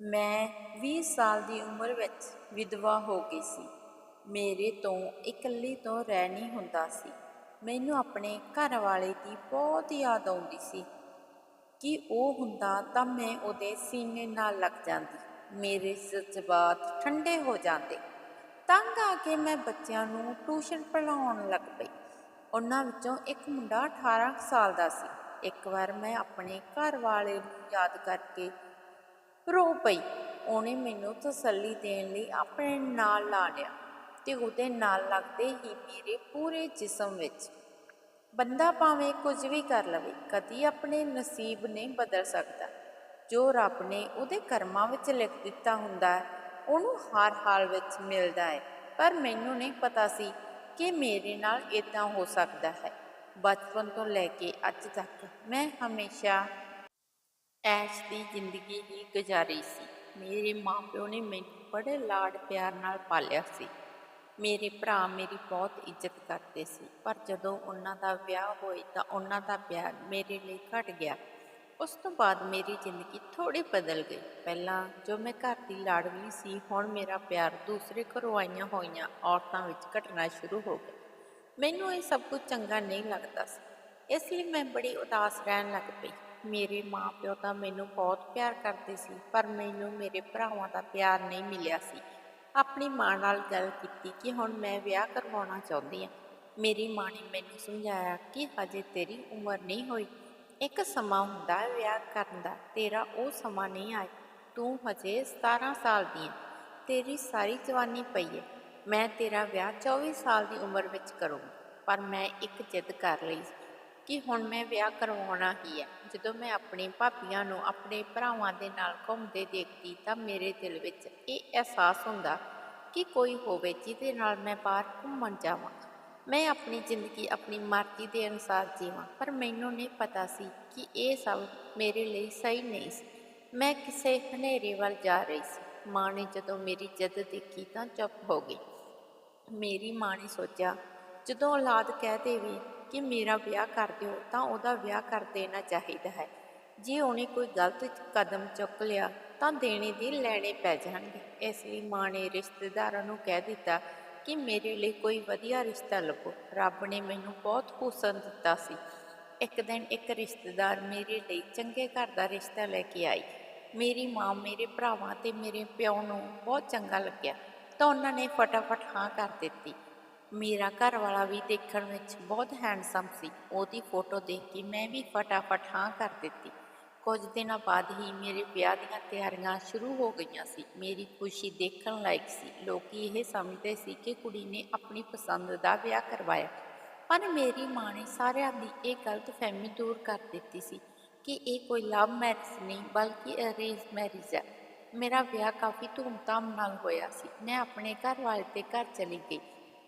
ਮੈਂ 20 ਸਾਲ ਦੀ ਉਮਰ ਵਿੱਚ ਵਿਧਵਾ ਹੋ ਗਈ ਸੀ। ਮੇਰੇ ਤੋਂ ਇਕੱਲੀ ਤੋਂ ਰਹਿ ਨਹੀਂ ਹੁੰਦਾ ਸੀ। ਮੈਨੂੰ ਆਪਣੇ ਘਰ ਵਾਲੇ ਦੀ ਬਹੁਤ ਯਾਦ ਆਉਂਦੀ ਸੀ। ਕਿ ਉਹ ਹੁੰਦਾ ਤਾਂ ਮੈਂ ਉਹਦੇ ਸੀਨੇ ਨਾਲ ਲੱਗ ਜਾਂਦੀ। ਮੇਰੇ ਜਜ਼ਬਾਤ ਠੰਡੇ ਹੋ ਜਾਂਦੇ। ਤੰਗ ਆ ਕੇ ਮੈਂ ਬੱਚਿਆਂ ਨੂੰ ਟਿਊਸ਼ਨ ਪੜ੍ਹਾਉਣ ਲੱਗ ਪਈ। ਉਹਨਾਂ ਵਿੱਚੋਂ ਇੱਕ ਮੁੰਡਾ 18 ਸਾਲ ਦਾ ਸੀ। ਇੱਕ ਵਾਰ ਮੈਂ ਆਪਣੇ ਘਰ ਵਾਲੇ ਨੂੰ ਯਾਦ ਕਰਕੇ ਰੋ ਪਈ। ਉਹਨੇ ਮੈਨੂੰ ਤਸੱਲੀ ਦੇਣ ਲਈ ਆਪਣੇ ਨਾਲ ਲਾ ਲਿਆ ਤੇ ਉਹਦੇ ਨਾਲ ਲੱਗਦੇ ਹੀ ਮੇਰੇ ਪੂਰੇ ਜਿਸਮ ਵਿੱਚ। ਬੰਦਾ ਭਾਵੇਂ ਕੁਝ ਵੀ ਕਰ ਲਵੇ, ਕਦੀ ਆਪਣੇ ਨਸੀਬ ਨਹੀਂ ਬਦਲ ਸਕਦਾ। ਜੋ ਰੱਬ ਨੇ ਉਹਦੇ ਕਰਮਾਂ ਵਿੱਚ ਲਿਖ ਦਿੱਤਾ ਹੁੰਦਾ ਹੈ, ਉਹਨੂੰ ਹਰ ਹਾਲ ਵਿੱਚ ਮਿਲਦਾ ਹੈ। ਪਰ ਮੈਨੂੰ ਨਹੀਂ ਪਤਾ ਸੀ ਕਿ ਮੇਰੇ ਨਾਲ ਇਦਾਂ ਹੋ ਸਕਦਾ ਹੈ। ਬਚਪਨ ਤੋਂ ਲੈ ਕੇ ਅੱਜ ਤੱਕ ਮੈਂ ਹਮੇਸ਼ਾ ਐਸ਼ ਦੀ ਜ਼ਿੰਦਗੀ ਹੀ ਗੁਜ਼ਾਰੀ ਸੀ। ਮੇਰੇ ਮਾਪਿਓ ਨੇ ਮੈਨੂੰ ਬੜੇ ਲਾਡ ਪਿਆਰ ਨਾਲ ਪਾਲਿਆ ਸੀ। ਮੇਰੇ ਭਰਾ ਮੇਰੀ ਬਹੁਤ ਇੱਜ਼ਤ ਕਰਦੇ ਸੀ, ਪਰ ਜਦੋਂ ਉਹਨਾਂ ਦਾ ਵਿਆਹ ਹੋਇਆ ਤਾਂ ਉਹਨਾਂ ਦਾ ਪਿਆਰ ਮੇਰੇ ਲਈ ਘਟ ਗਿਆ। ਉਸ ਤੋਂ ਬਾਅਦ ਮੇਰੀ ਜ਼ਿੰਦਗੀ ਥੋੜੀ ਬਦਲ ਗਈ। ਪਹਿਲਾਂ ਜੋ ਮੈਂ ਘਰ ਦੀ ਲਾਡਲੀ ਸੀ, ਹੁਣ ਮੇਰਾ ਪਿਆਰ ਦੂਸਰੇ ਘਰੋਂ ਆਈਆਂ ਹੋਈਆਂ ਔਰਤਾਂ ਵਿੱਚ ਘਟਣਾ ਸ਼ੁਰੂ ਹੋ ਗਿਆ। ਮੈਨੂੰ ਇਹ ਸਭ ਕੁਝ ਚੰਗਾ ਨਹੀਂ ਲੱਗਦਾ ਸੀ। ਇਸ ਲਈ ਮੈਂ ਬੜੀ ਉਦਾਸ ਰਹਿਣ ਲੱਗ ਪਈ। ਮੇਰੇ ਮਾਪਿਓ ਤਾਂ ਮੈਨੂੰ ਬਹੁਤ ਪਿਆਰ ਕਰਦੇ ਸੀ, ਪਰ ਮੈਨੂੰ ਮੇਰੇ ਭਰਾਵਾਂ ਦਾ ਪਿਆਰ ਨਹੀਂ ਮਿਲਿਆ ਸੀ। ਆਪਣੀ ਮਾਂ ਨਾਲ ਗੱਲ ਕੀਤੀ ਕਿ ਹੁਣ ਮੈਂ ਵਿਆਹ ਕਰਵਾਉਣਾ ਚਾਹੁੰਦੀ ਹਾਂ। ਮੇਰੀ ਮਾਂ ਨੇ ਮੈਨੂੰ ਸਮਝਾਇਆ ਕਿ ਹਜੇ ਤੇਰੀ ਉਮਰ ਨਹੀਂ ਹੋਈ। ਇੱਕ ਸਮਾਂ ਹੁੰਦਾ ਵਿਆਹ ਕਰਨ ਦਾ, ਤੇਰਾ ਉਹ ਸਮਾਂ ਨਹੀਂ ਆਇਆ। ਤੂੰ ਹਜੇ 17 ਸਾਲ ਦੀ ਹੈ। ਤੇਰੀ ਸਾਰੀ ਜਵਾਨੀ ਪਈ ਹੈ। ਮੈਂ ਤੇਰਾ ਵਿਆਹ 24 ਸਾਲ ਦੀ ਉਮਰ ਵਿੱਚ ਕਰੂੰਗਾ, ਪਰ ਮੈਂ ਇੱਕ ਜਿੱਦ ਕਰ ਲਈ ਕਿ ਹੁਣ ਮੈਂ ਵਿਆਹ ਕਰਵਾਉਣਾ ਹੀ ਹੈ ਜਦੋਂ ਮੈਂ ਆਪਣੇ ਭਾਬੀਆਂ ਨੂੰ ਆਪਣੇ ਭਰਾਵਾਂ ਦੇ ਨਾਲ ਘੁੰਮਦੇ ਦੇਖਦੀ ਤਾਂ ਮੇਰੇ ਦਿਲ ਵਿੱਚ ਇਹ ਅਹਿਸਾਸ ਹੁੰਦਾ ਕਿ ਕੋਈ ਹੋਵੇ ਜਿਹਦੇ ਨਾਲ ਮੈਂ ਬਾਹਰ ਘੁੰਮਣ ਜਾਵਾਂ। ਮੈਂ ਆਪਣੀ ਜ਼ਿੰਦਗੀ ਆਪਣੀ ਮਰਜ਼ੀ ਦੇ ਅਨੁਸਾਰ ਜੀਵਾਂ, ਪਰ ਮੈਨੂੰ ਨਹੀਂ ਪਤਾ ਸੀ ਕਿ ਇਹ ਸਭ ਮੇਰੇ ਲਈ ਸਹੀ ਨਹੀਂ ਸੀ। ਮੈਂ ਕਿਸੇ ਹਨੇਰੇ ਵੱਲ ਜਾ ਰਹੀ ਸੀ। ਮਾਂ ਨੇ ਜਦੋਂ ਮੇਰੀ ਜਿੱਦ ਦੇਖੀ ਤਾਂ ਚੁੱਪ ਹੋ ਗਈ। ਮੇਰੀ ਮਾਂ ਨੇ ਸੋਚਿਆ, ਜਦੋਂ ਔਲਾਦ ਕਹਿ ਦੇਵੇ ਕਿ ਮੇਰਾ ਵਿਆਹ ਕਰ ਦਿਓ, ਤਾਂ ਉਹਦਾ ਵਿਆਹ ਕਰ ਦੇਣਾ ਚਾਹੀਦਾ ਹੈ। ਜੇ ਉਹਨੇ ਕੋਈ ਗਲਤ ਕਦਮ ਚੁੱਕ ਲਿਆ, ਤਾਂ ਦੇਣੇ ਦੀ ਲੈਣੇ ਪੈ ਜਾਣਗੇ। ਇਸ ਲਈ ਮਾਂ ਨੇ ਰਿਸ਼ਤੇਦਾਰਾਂ ਨੂੰ ਕਹਿ ਦਿੱਤਾ ਕਿ ਮੇਰੇ ਲਈ ਕੋਈ ਵਧੀਆ ਰਿਸ਼ਤਾ ਲੱਭੋ। ਰੱਬ ਨੇ ਮੈਨੂੰ ਬਹੁਤ ਹੁਸਨ ਦਿੱਤਾ ਸੀ। ਇੱਕ ਦਿਨ ਇੱਕ ਰਿਸ਼ਤੇਦਾਰ ਮੇਰੇ ਲਈ ਚੰਗੇ ਘਰ ਦਾ ਰਿਸ਼ਤਾ ਲੈ ਕੇ ਆਈ। ਮੇਰੀ ਮਾਂ ਮੇਰੇ ਭਰਾਵਾਂ ਤੇ ਮੇਰੇ ਪਿਓ ਨੂੰ ਬਹੁਤ ਚੰਗਾ ਲੱਗਿਆ, ਤਾਂ ਉਹਨਾਂ ਨੇ ਫਟਾਫਟ ਹਾਂ ਕਰ ਦਿੱਤੀ। ਮੇਰਾ ਘਰ ਵਾਲਾ ਵੀ ਦੇਖਣ ਵਿੱਚ ਬਹੁਤ ਹੈਂਡਸਮ ਸੀ। ਉਹਦੀ ਫੋਟੋ ਦੇਖ ਕੇ ਮੈਂ ਵੀ ਫਟਾਫਟ ਹਾਂ ਕਰ ਦਿੱਤੀ। ਕੁਝ ਦਿਨਾਂ ਬਾਅਦ ਹੀ ਮੇਰੇ ਵਿਆਹ ਦੀਆਂ ਤਿਆਰੀਆਂ ਸ਼ੁਰੂ ਹੋ ਗਈਆਂ ਸੀ। ਮੇਰੀ ਖੁਸ਼ੀ ਦੇਖਣ ਲਾਇਕ ਸੀ। ਲੋਕੀ ਇਹ ਸਮਝਦੇ ਸੀ ਕਿ ਕੁੜੀ ਨੇ ਆਪਣੀ ਪਸੰਦ ਦਾ ਵਿਆਹ ਕਰਵਾਇਆ। ਪਰ ਮੇਰੀ ਮਾਂ ਨੇ ਸਾਰਿਆਂ ਦੀ ਇਹ ਗਲਤ ਫਹਿਮੀ ਦੂਰ ਕਰ ਦਿੱਤੀ ਸੀ ਕਿ ਇਹ ਕੋਈ ਲਵ ਮੈਰਿਜ ਨਹੀਂ, ਬਲਕਿ ਅਰੇਂਜ ਮੈਰਿਜ ਹੈ। ਮੇਰਾ ਵਿਆਹ ਕਾਫੀ ਧੂਮਧਾਮ ਨਾਲ ਹੋਇਆ ਸੀ। ਮੈਂ ਆਪਣੇ ਘਰ ਵਾਲੇ ਦੇ ਘਰ ਚਲੀ ਗਈ।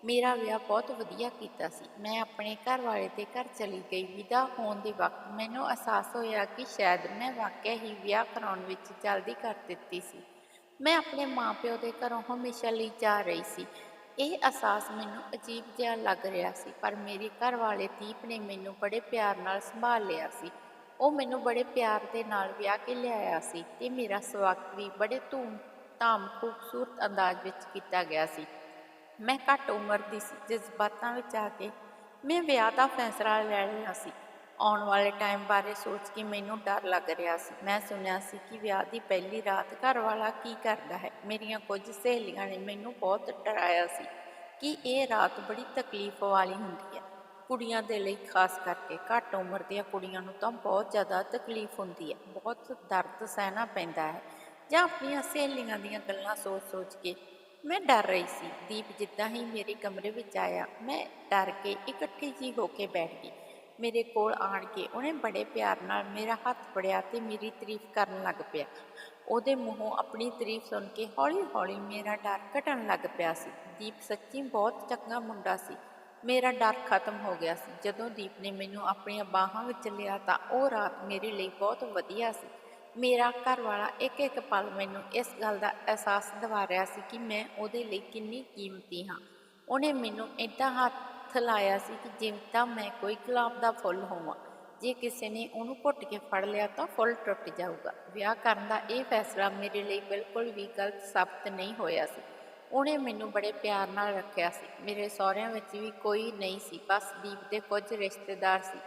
ਮੇਰਾ ਵਿਆਹ ਬਹੁਤ ਵਧੀਆ ਕੀਤਾ ਸੀ। ਮੈਂ ਆਪਣੇ ਘਰ ਵਾਲੇ ਦੇ ਘਰ ਚਲੀ ਗਈ। ਵਿਦਾ ਹੋਣ ਦੇ ਵਕਤ ਮੈਨੂੰ ਅਹਿਸਾਸ ਹੋਇਆ ਕਿ ਸ਼ਾਇਦ ਮੈਂ ਵਾਕਿਆ ਹੀ ਵਿਆਹ ਕਰਾਉਣ ਵਿੱਚ ਜਲਦੀ ਕਰ ਦਿੱਤੀ ਸੀ। ਮੈਂ ਆਪਣੇ ਮਾਪਿਓ ਦੇ ਘਰੋਂ ਹਮੇਸ਼ਾ ਲਈ ਜਾ ਰਹੀ ਸੀ। ਇਹ ਅਹਿਸਾਸ ਮੈਨੂੰ ਅਜੀਬ ਜਿਹਾ ਲੱਗ ਰਿਹਾ ਸੀ, ਪਰ ਮੇਰੇ ਘਰ ਵਾਲੇ ਦੀਪ ਨੇ ਮੈਨੂੰ ਬੜੇ ਪਿਆਰ ਨਾਲ ਸੰਭਾਲ ਲਿਆ ਸੀ। ਉਹ ਮੈਨੂੰ ਬੜੇ ਪਿਆਰ ਦੇ ਨਾਲ ਵਿਆਹ ਕੇ ਲਿਆਇਆ ਸੀ ਤੇ ਮੇਰਾ ਸਵਾਗਤ ਵੀ ਬੜੇ ਧੂਮ ਧਾਮ ਖੂਬਸੂਰਤ ਅੰਦਾਜ਼ ਵਿੱਚ ਕੀਤਾ ਗਿਆ ਸੀ। ਮੈਂ ਘੱਟ ਉਮਰ ਦੀ ਸੀ, ਜਜ਼ਬਾਤਾਂ ਵਿੱਚ ਆ ਕੇ। ਮੈਂ ਵਿਆਹ ਦਾ ਫੈਸਲਾ ਲੈ ਲਿਆ ਸੀ। ਆਉਣ ਵਾਲੇ ਟਾਈਮ ਬਾਰੇ ਸੋਚ ਕੇ ਮੈਨੂੰ ਡਰ ਲੱਗ ਰਿਹਾ ਸੀ। ਮੈਂ ਸੁਣਿਆ ਸੀ ਕਿ ਵਿਆਹ ਦੀ ਪਹਿਲੀ ਰਾਤ ਘਰ ਵਾਲਾ ਕੀ ਕਰਦਾ ਹੈ। ਮੇਰੀਆਂ ਕੁਝ ਸਹੇਲੀਆਂ ਨੇ ਮੈਨੂੰ ਬਹੁਤ ਡਰਾਇਆ ਸੀ ਕਿ ਇਹ ਰਾਤ ਬੜੀ ਤਕਲੀਫ ਵਾਲੀ ਹੁੰਦੀ ਹੈ। ਕੁੜੀਆਂ ਦੇ ਲਈ ਖਾਸ ਕਰਕੇ ਘੱਟ ਉਮਰ ਦੀਆਂ ਕੁੜੀਆਂ ਨੂੰ ਤਾਂ ਬਹੁਤ ਜ਼ਿਆਦਾ ਤਕਲੀਫ ਹੁੰਦੀ ਹੈ। ਬਹੁਤ ਦਰਦ ਸਹਿਣਾ ਪੈਂਦਾ ਹੈ। ਜਾਂ ਆਪਣੀਆਂ ਸਹੇਲੀਆਂ ਦੀਆਂ ਗੱਲਾਂ ਸੋਚ-ਸੋਚ ਕੇ ਮੈਂ ਡਰ ਰਹੀ ਸੀ। ਦੀਪ ਜਿੱਦਾਂ ਹੀ ਮੇਰੇ ਕਮਰੇ ਵਿੱਚ ਆਇਆ, ਮੈਂ ਡਰ ਕੇ ਇਕੱਠੀ ਜੀ ਹੋ ਕੇ ਬੈਠ ਗਈ। ਮੇਰੇ ਕੋਲ ਆਣ ਕੇ ਉਹਨੇ ਬੜੇ ਪਿਆਰ ਨਾਲ ਮੇਰਾ ਹੱਥ ਫੜਿਆ ਤੇ ਮੇਰੀ ਤਾਰੀਫ ਕਰਨ ਲੱਗ ਪਿਆ। ਉਹਦੇ ਮੂੰਹੋਂ ਆਪਣੀ ਤਾਰੀਫ ਸੁਣ ਕੇ ਹੌਲੀ-ਹੌਲੀ ਮੇਰਾ ਡਰ ਘਟਣ ਲੱਗ ਪਿਆ ਸੀ। ਦੀਪ ਸੱਚੀ ਬਹੁਤ ਚੰਗਾ ਮੁੰਡਾ ਸੀ। ਮੇਰਾ ਡਰ ਖਤਮ ਹੋ ਗਿਆ ਸੀ। ਜਦੋਂ ਦੀਪ ਨੇ ਮੈਨੂੰ ਆਪਣੀਆਂ ਬਾਹਾਂ ਵਿੱਚ ਲਿਆ ਤਾਂ ਉਹ ਰਾਤ ਮੇਰੇ ਲਈ ਬਹੁਤ ਵਧੀਆ ਸੀ। ਮੇਰਾ ਘਰ ਵਾਲਾ ਇੱਕ ਇੱਕ ਪਲ ਮੈਨੂੰ ਇਸ ਗੱਲ ਦਾ ਅਹਿਸਾਸ ਦਿਵਾ ਰਿਹਾ ਸੀ ਕਿ ਮੈਂ ਉਹਦੇ ਲਈ ਕਿੰਨੀ ਕੀਮਤੀ ਹਾਂ। ਉਹਨੇ ਮੈਨੂੰ ਏਦਾਂ ਹੱਥ ਲਾਇਆ ਸੀ ਕਿ ਜਿਵੇਂ ਤਾਂ ਮੈਂ ਕੋਈ ਗੁਲਾਬ ਦਾ ਫੁੱਲ ਹੋਵਾਂ। ਜੇ ਕਿਸੇ ਨੇ ਉਹਨੂੰ ਘੁੱਟ ਕੇ ਫੜ ਲਿਆ ਤਾਂ ਫੁੱਲ ਟੁੱਟ ਜਾਊਗਾ। ਵਿਆਹ ਕਰਨ ਦਾ ਇਹ ਫੈਸਲਾ ਮੇਰੇ ਲਈ ਬਿਲਕੁਲ ਵੀ ਗਲਤ ਸਾਬਤ ਨਹੀਂ ਹੋਇਆ ਸੀ। ਉਹਨੇ ਮੈਨੂੰ ਬੜੇ ਪਿਆਰ ਨਾਲ ਰੱਖਿਆ ਸੀ। ਮੇਰੇ ਸਹੁਰਿਆਂ ਵਿੱਚ ਵੀ ਕੋਈ ਨਹੀਂ ਸੀ। ਬਸ ਦੀਪ ਦੇ ਕੁਝ ਰਿਸ਼ਤੇਦਾਰ ਸੀ।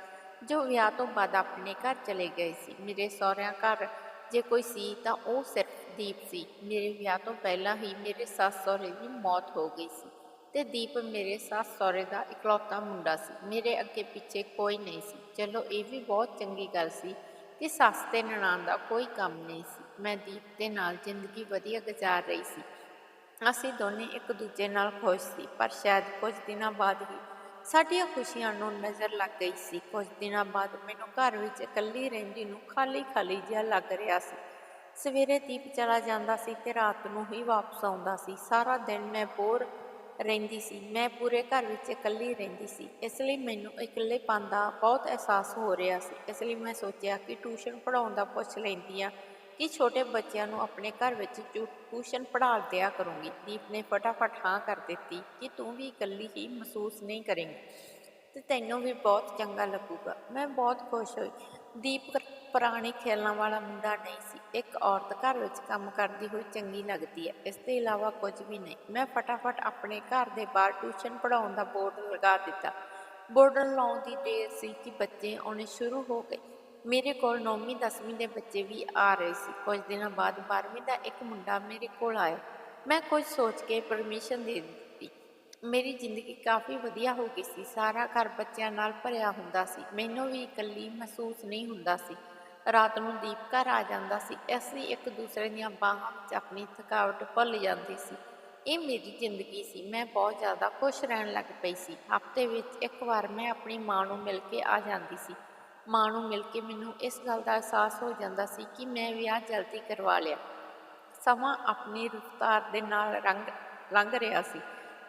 ਜੋ ਵਿਆਹ ਤੋਂ ਬਾਅਦ ਆਪਣੇ ਘਰ ਚਲੇ ਗਏ ਸੀ। ਮੇਰੇ ਸਹੁਰਿਆਂ ਘਰ ਜੇ ਕੋਈ ਸੀ ਤਾਂ ਉਹ ਸਿਰਫ ਦੀਪ ਸੀ। ਮੇਰੇ ਵਿਆਹ ਤੋਂ ਪਹਿਲਾਂ ਹੀ ਮੇਰੇ ਸੱਸ ਸਹੁਰੇ ਦੀ ਮੌਤ ਹੋ ਗਈ ਸੀ ਤੇ ਦੀਪ ਮੇਰੇ ਸੱਸ ਸਹੁਰੇ ਦਾ ਇਕਲੌਤਾ ਮੁੰਡਾ ਸੀ। ਮੇਰੇ ਅੱਗੇ ਪਿੱਛੇ ਕੋਈ ਨਹੀਂ ਸੀ। ਚਲੋ, ਇਹ ਵੀ ਬਹੁਤ ਚੰਗੀ ਗੱਲ ਸੀ ਕਿ ਸੱਸ ਤੇ ਨਨਾਣ ਦਾ ਕੋਈ ਕੰਮ ਨਹੀਂ ਸੀ। ਮੈਂ ਦੀਪ ਦੇ ਨਾਲ ਜ਼ਿੰਦਗੀ ਵਧੀਆ ਗੁਜ਼ਾਰ ਰਹੀ ਸੀ। ਅਸੀਂ ਦੋਨੇ ਇੱਕ ਦੂਜੇ ਨਾਲ ਖੁਸ਼ ਸੀ, ਪਰ ਸ਼ਾਇਦ ਕੁਝ ਦਿਨਾਂ ਬਾਅਦ ਹੀ ਸਾਡੀਆਂ ਖੁਸ਼ੀਆਂ ਨੂੰ ਨਜ਼ਰ ਲੱਗ ਗਈ ਸੀ। ਕੁਝ ਦਿਨਾਂ ਬਾਅਦ ਮੈਨੂੰ ਘਰ ਵਿੱਚ ਇਕੱਲੀ ਰਹਿੰਦੀ ਨੂੰ ਖਾਲੀ ਖਾਲੀ ਜਿਹਾ ਲੱਗ ਰਿਹਾ ਸੀ। ਸਵੇਰੇ ਦੀਪ ਚਲਾ ਜਾਂਦਾ ਸੀ ਤੇ ਰਾਤ ਨੂੰ ਹੀ ਵਾਪਸ ਆਉਂਦਾ ਸੀ। ਸਾਰਾ ਦਿਨ ਮੈਂ ਬੋਰ ਰਹਿੰਦੀ ਸੀ। ਮੈਂ ਪੂਰੇ ਘਰ ਵਿੱਚ ਇਕੱਲੀ ਰਹਿੰਦੀ ਸੀ। ਇਸ ਲਈ ਮੈਨੂੰ ਇਕੱਲੇਪਨ ਦਾ ਬਹੁਤ ਅਹਿਸਾਸ ਹੋ ਰਿਹਾ ਸੀ। ਇਸ ਲਈ ਮੈਂ ਸੋਚਿਆ ਕਿ ਟਿਊਸ਼ਨ ਪੜਾਉਣ ਦਾ ਪੁੱਛ ਲੈਂਦੀ ਹਾਂ। ਕਿ ਛੋਟੇ ਬੱਚਿਆਂ ਨੂੰ ਆਪਣੇ ਘਰ ਵਿੱਚ ਟਿਊ- ਟਿਊਸ਼ਨ ਪੜ੍ਹਾ ਦਿਆ ਕਰੂੰਗੀ। ਦੀਪ ਨੇ ਫਟਾਫਟ ਹਾਂ ਕਰ ਦਿੱਤੀ ਕਿ ਤੂੰ ਵੀ ਇਕੱਲੀ ਹੀ ਮਹਿਸੂਸ ਨਹੀਂ ਕਰੇਂਗੀ। ਤੇ ਤੈਨੂੰ ਵੀ ਬਹੁਤ ਚੰਗਾ ਲੱਗੂਗਾ। ਮੈਂ ਬਹੁਤ ਖੁਸ਼ ਹੋਈ। ਦੀਪ ਪੁਰਾਣੇ ਖੇਲਾਂ ਵਾਲਾ ਮੁੰਡਾ ਨਹੀਂ ਸੀ। ਇੱਕ ਔਰਤ ਘਰ ਵਿੱਚ ਕੰਮ ਕਰਦੀ ਹੋਈ ਚੰਗੀ ਲੱਗਦੀ ਹੈ। ਇਸ ਤੋਂ ਇਲਾਵਾ ਕੁਝ ਵੀ ਨਹੀਂ। ਮੈਂ ਫਟਾਫਟ ਆਪਣੇ ਘਰ ਦੇ ਬਾਹਰ ਟਿਊਸ਼ਨ ਪੜਾਉਣ ਦਾ ਬੋਰਡ ਲਗਾ ਦਿੱਤਾ। ਬੋਰਡ ਲਾਉਣ ਦੀ ਦੇਰ ਸੀ ਕਿ ਬੱਚੇ ਆਉਣੇ ਸ਼ੁਰੂ ਹੋ ਗਏ। ਮੇਰੇ ਕੋਲ 9ਵੀਂ 10ਵੀਂ ਦੇ ਬੱਚੇ ਵੀ ਆ ਰਹੇ ਸੀ। ਕੁਝ ਦਿਨਾਂ ਬਾਅਦ 12ਵੀਂ ਦਾ ਇੱਕ ਮੁੰਡਾ ਮੇਰੇ ਕੋਲ ਆਇਆ। ਮੈਂ ਕੁਝ ਸੋਚ ਕੇ ਪਰਮਿਸ਼ਨ ਦੇ ਦਿੱਤੀ। ਮੇਰੀ ਜ਼ਿੰਦਗੀ ਕਾਫੀ ਵਧੀਆ ਹੋ ਗਈ ਸੀ। ਸਾਰਾ ਘਰ ਬੱਚਿਆਂ ਨਾਲ ਭਰਿਆ ਹੁੰਦਾ ਸੀ। ਮੈਨੂੰ ਵੀ ਇਕੱਲੀ ਮਹਿਸੂਸ ਨਹੀਂ ਹੁੰਦਾ ਸੀ। ਰਾਤ ਨੂੰ ਦੀਪ ਘਰ ਆ ਜਾਂਦਾ ਸੀ। ਅਸੀਂ ਇੱਕ ਦੂਸਰੇ ਦੀਆਂ ਬਾਹਾਂ ਵਿੱਚ ਆਪਣੀ ਥਕਾਵਟ ਭੁੱਲ ਜਾਂਦੇ ਸੀ। ਇਹ ਮੇਰੀ ਜ਼ਿੰਦਗੀ ਸੀ। ਮੈਂ ਬਹੁਤ ਜ਼ਿਆਦਾ ਖੁਸ਼ ਰਹਿਣ ਲੱਗ ਪਈ ਸੀ। ਹਫ਼ਤੇ ਵਿੱਚ ਇੱਕ ਵਾਰ ਮੈਂ ਆਪਣੀ ਮਾਂ ਨੂੰ ਮਿਲ ਕੇ ਆ ਜਾਂਦੀ ਸੀ। ਮਾਂ ਨੂੰ ਮਿਲ ਕੇ ਮੈਨੂੰ ਇਸ ਗੱਲ ਦਾ ਅਹਿਸਾਸ ਹੋ ਜਾਂਦਾ ਸੀ ਕਿ ਮੈਂ ਵਿਆਹ ਜਲਦੀ ਕਰਵਾ ਲਿਆ। ਸਮਾਂ ਆਪਣੀ ਰਫ਼ਤਾਰ ਦੇ ਨਾਲ ਰੰਗ, ਲੰਘ ਰਿਹਾ ਸੀ,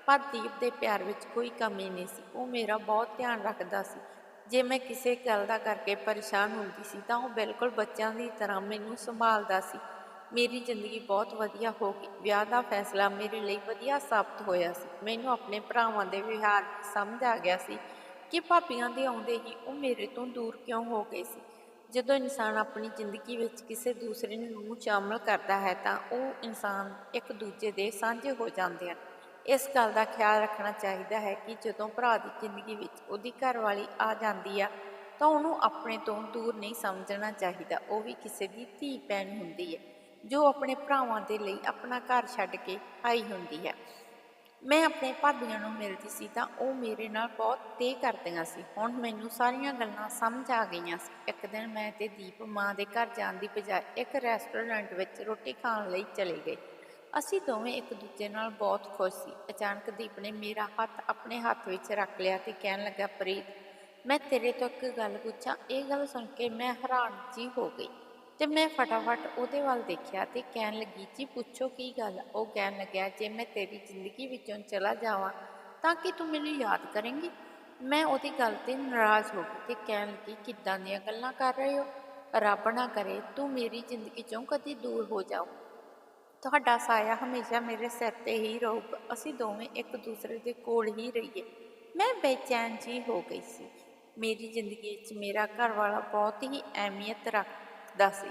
ਪਰ ਦੀਪ ਦੇ ਪਿਆਰ ਵਿੱਚ ਕੋਈ ਕਮੀ ਨਹੀਂ ਸੀ। ਉਹ ਮੇਰਾ ਬਹੁਤ ਧਿਆਨ ਰੱਖਦਾ ਸੀ। ਜੇ ਮੈਂ ਕਿਸੇ ਗੱਲ ਦਾ ਕਰਕੇ ਪਰੇਸ਼ਾਨ ਹੁੰਦੀ ਸੀ ਤਾਂ ਉਹ ਬਿਲਕੁਲ ਬੱਚਿਆਂ ਦੀ ਤਰ੍ਹਾਂ ਮੈਨੂੰ ਸੰਭਾਲਦਾ ਸੀ। ਮੇਰੀ ਜ਼ਿੰਦਗੀ ਬਹੁਤ ਵਧੀਆ ਹੋ ਗਈ। ਵਿਆਹ ਦਾ ਫੈਸਲਾ ਮੇਰੇ ਲਈ ਵਧੀਆ ਸਾਬਤ ਹੋਇਆ ਸੀ। ਮੈਨੂੰ ਆਪਣੇ ਭਰਾਵਾਂ ਦੇ ਵਿਹਾਰ ਸਮਝ ਆ ਗਿਆ ਸੀ ਕਿ ਭਾਬੀਆਂ ਦੇ ਆਉਂਦੇ ਹੀ ਉਹ ਮੇਰੇ ਤੋਂ ਦੂਰ ਕਿਉਂ ਹੋ ਗਏ ਸੀ? ਜਦੋਂ ਇਨਸਾਨ ਆਪਣੀ ਜ਼ਿੰਦਗੀ ਵਿੱਚ ਕਿਸੇ ਦੂਸਰੇ ਨੂੰ ਸ਼ਾਮਲ ਕਰਦਾ ਹੈ ਤਾਂ ਉਹ ਇਨਸਾਨ ਇੱਕ ਦੂਜੇ ਦੇ ਸਾਂਝੇ ਹੋ ਜਾਂਦੇ ਹਨ। ਇਸ ਗੱਲ ਦਾ ਖਿਆਲ ਰੱਖਣਾ ਚਾਹੀਦਾ ਹੈ ਕਿ ਜਦੋਂ ਭਰਾ ਦੀ ਜ਼ਿੰਦਗੀ ਵਿੱਚ ਉਹਦੀ ਘਰਵਾਲੀ ਆ ਜਾਂਦੀ ਆ ਤਾਂ ਉਹਨੂੰ ਆਪਣੇ ਤੋਂ ਦੂਰ ਨਹੀਂ ਸਮਝਣਾ ਚਾਹੀਦਾ। ਉਹ ਵੀ ਕਿਸੇ ਦੀ ਧੀ ਭੈਣ ਹੁੰਦੀ ਹੈ, ਜੋ ਆਪਣੇ ਭਰਾਵਾਂ ਦੇ ਲਈ ਆਪਣਾ ਘਰ ਛੱਡ ਕੇ ਆਈ ਹੁੰਦੀ ਹੈ। ਮੈਂ ਆਪਣੇ ਭਾਬੀਆਂ ਨੂੰ ਮਿਲਦੀ ਸੀ ਤਾਂ ਉਹ ਮੇਰੇ ਨਾਲ ਬਹੁਤ ਤੇ ਕਰਦੀਆਂ ਸੀ। ਹੁਣ ਮੈਨੂੰ ਸਾਰੀਆਂ ਗੱਲਾਂ ਸਮਝ ਆ ਗਈਆਂ ਸੀ। ਇੱਕ ਦਿਨ ਮੈਂ ਤੇ ਦੀਪ ਮਾਂ ਦੇ ਘਰ ਜਾਣ ਦੀ ਬਜਾਏ ਇੱਕ ਰੈਸਟੋਰੈਂਟ ਵਿੱਚ ਰੋਟੀ ਖਾਣ ਲਈ ਚਲੇ ਗਏ। ਅਸੀਂ ਦੋਵੇਂ ਇੱਕ ਦੂਜੇ ਨਾਲ ਬਹੁਤ ਖੁਸ਼ ਸੀ। ਅਚਾਨਕ ਦੀਪ ਨੇ ਮੇਰਾ ਹੱਥ ਆਪਣੇ ਹੱਥ ਵਿੱਚ ਰੱਖ ਲਿਆ ਤੇ ਕਹਿਣ ਲੱਗਾ, ਪ੍ਰੀਤ, ਮੈਂ ਤੇਰੇ ਤੋਂ ਇੱਕ ਗੱਲ ਪੁੱਛਾਂ। ਇਹ ਗੱਲ ਸੁਣ ਕੇ ਮੈਂ ਹੈਰਾਨ ਜੀ ਹੋ ਗਈ। ਤੇ ਮੈਂ ਫਟਾਫਟ ਉਹਦੇ ਵੱਲ ਦੇਖਿਆ ਤੇ ਕਹਿਣ ਲੱਗੀ, ਜੀ ਪੁੱਛੋ ਕੀ ਗੱਲ? ਉਹ ਕਹਿਣ ਲੱਗਿਆ, ਜੇ ਮੈਂ ਤੇਰੀ ਜ਼ਿੰਦਗੀ ਵਿੱਚੋਂ ਚਲਾ ਜਾਵਾਂ, ਤਾਂ ਕਿ ਤੂੰ ਮੈਨੂੰ ਯਾਦ ਕਰੇਂਗੀ? ਮੈਂ ਉਹਦੀ ਗੱਲ ਤੇ ਨਾਰਾਜ਼ ਹੋ ਗਈ ਤੇ ਕਹਿਣ ਲੱਗੀ, ਕਿੱਦਾਂ ਦੀਆਂ ਗੱਲਾਂ ਕਰ ਰਹੇ ਹੋ? ਰੱਬ ਨਾ ਕਰੇ, ਤੂੰ ਮੇਰੀ ਜ਼ਿੰਦਗੀ ਚੋਂ ਕਦੀ ਦੂਰ ਹੋ ਜਾਓ। ਤੁਹਾਡਾ ਸਾਇਆ ਹਮੇਸ਼ਾ ਮੇਰੇ ਸਿਰ ਤੇ ਹੀ ਰਹੂਗਾ। ਅਸੀਂ ਦੋਵੇਂ ਇੱਕ ਦੂਸਰੇ ਦੇ ਕੋਲ ਹੀ ਰਹੀਏ। ਮੈਂ ਬੇਚੈਨ ਜੀ ਹੋ ਗਈ ਸੀ। ਮੇਰੀ ਜ਼ਿੰਦਗੀ 'ਚ ਮੇਰਾ ਘਰ ਵਾਲਾ ਬਹੁਤ ਹੀ ਅਹਿਮੀਅਤ ਰੱਖਦਾ ਸੀ।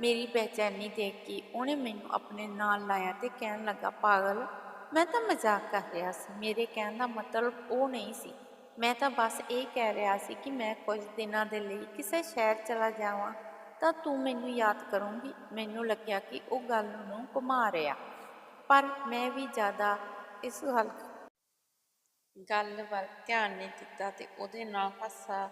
ਮੇਰੀ ਬੇਚੈਨੀ ਦੇਖ ਕੇ ਉਹਨੇ ਮੈਨੂੰ ਆਪਣੇ ਨਾਲ ਲਾਇਆ ਤੇ ਕਹਿਣ ਲੱਗਾ, ਪਾਗਲ, ਮੈਂ ਤਾਂ ਮਜ਼ਾਕ ਕਰ ਰਿਹਾ ਸੀ। ਮੇਰੇ ਕਹਿਣ ਦਾ ਮਤਲਬ ਉਹ ਨਹੀਂ ਸੀ। ਮੈਂ ਤਾਂ ਬਸ ਇਹ ਕਹਿ ਰਿਹਾ ਸੀ ਕਿ ਮੈਂ ਕੁਝ ਦਿਨਾਂ ਦੇ ਲਈ ਕਿਸੇ ਸ਼ਹਿਰ ਚਲਾ ਜਾਵਾਂ। ਤਾਂ ਤੂੰ ਮੈਨੂੰ ਯਾਦ ਕਰੂੰਗੀ। ਮੈਨੂੰ ਲੱਗਿਆ ਕਿ ਉਹ ਗੱਲ ਨੂੰ ਘੁਮਾ ਰਿਹਾ। ਪਰ ਮੈਂ ਵੀ ਜ਼ਿਆਦਾ ਇਸ ਹਲ ਗੱਲ ਵੱਲ ਧਿਆਨ ਨਹੀਂ ਦਿੱਤਾ ਤੇ ਉਹਦੇ ਨਾਲ ਹਾਸਾ